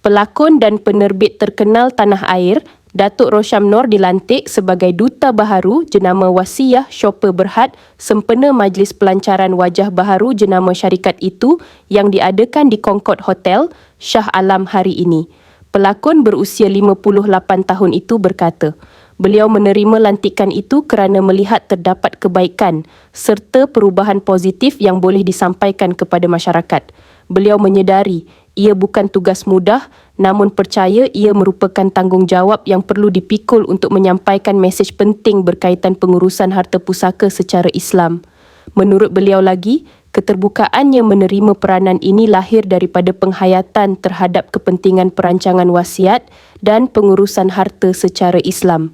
pelakon dan penerbit terkenal tanah air, Datuk Rosham Nor dilantik sebagai Duta Baharu jenama Wasiyah Shopper Berhad sempena Majlis Pelancaran Wajah Baharu jenama syarikat itu yang diadakan di Concord Hotel, Shah Alam hari ini. Pelakon berusia 58 tahun itu berkata, beliau menerima lantikan itu kerana melihat terdapat kebaikan serta perubahan positif yang boleh disampaikan kepada masyarakat. Beliau menyedari ia bukan tugas mudah namun percaya ia merupakan tanggungjawab yang perlu dipikul untuk menyampaikan mesej penting berkaitan pengurusan harta pusaka secara Islam. Menurut beliau lagi, keterbukaannya menerima peranan ini lahir daripada penghayatan terhadap kepentingan perancangan wasiat dan pengurusan harta secara Islam.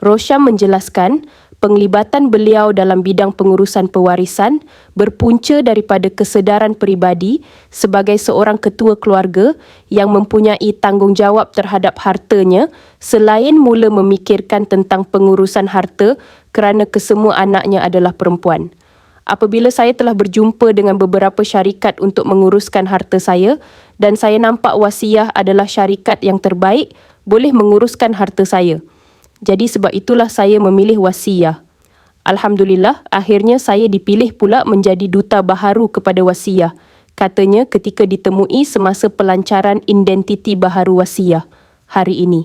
Rosham menjelaskan, penglibatan beliau dalam bidang pengurusan pewarisan berpunca daripada kesedaran peribadi sebagai seorang ketua keluarga yang mempunyai tanggungjawab terhadap hartanya selain mula memikirkan tentang pengurusan harta kerana kesemua anaknya adalah perempuan. Apabila saya telah berjumpa dengan beberapa syarikat untuk menguruskan harta saya dan saya nampak wasiah adalah syarikat yang terbaik boleh menguruskan harta saya. Jadi sebab itulah saya memilih wasiah. Alhamdulillah, akhirnya saya dipilih pula menjadi duta baharu kepada wasiah. Katanya ketika ditemui semasa pelancaran identiti baharu wasiah hari ini.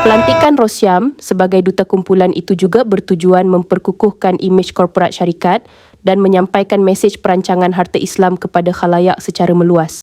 Pelantikan Rosyam sebagai duta kumpulan itu juga bertujuan memperkukuhkan imej korporat syarikat dan menyampaikan mesej perancangan harta Islam kepada khalayak secara meluas.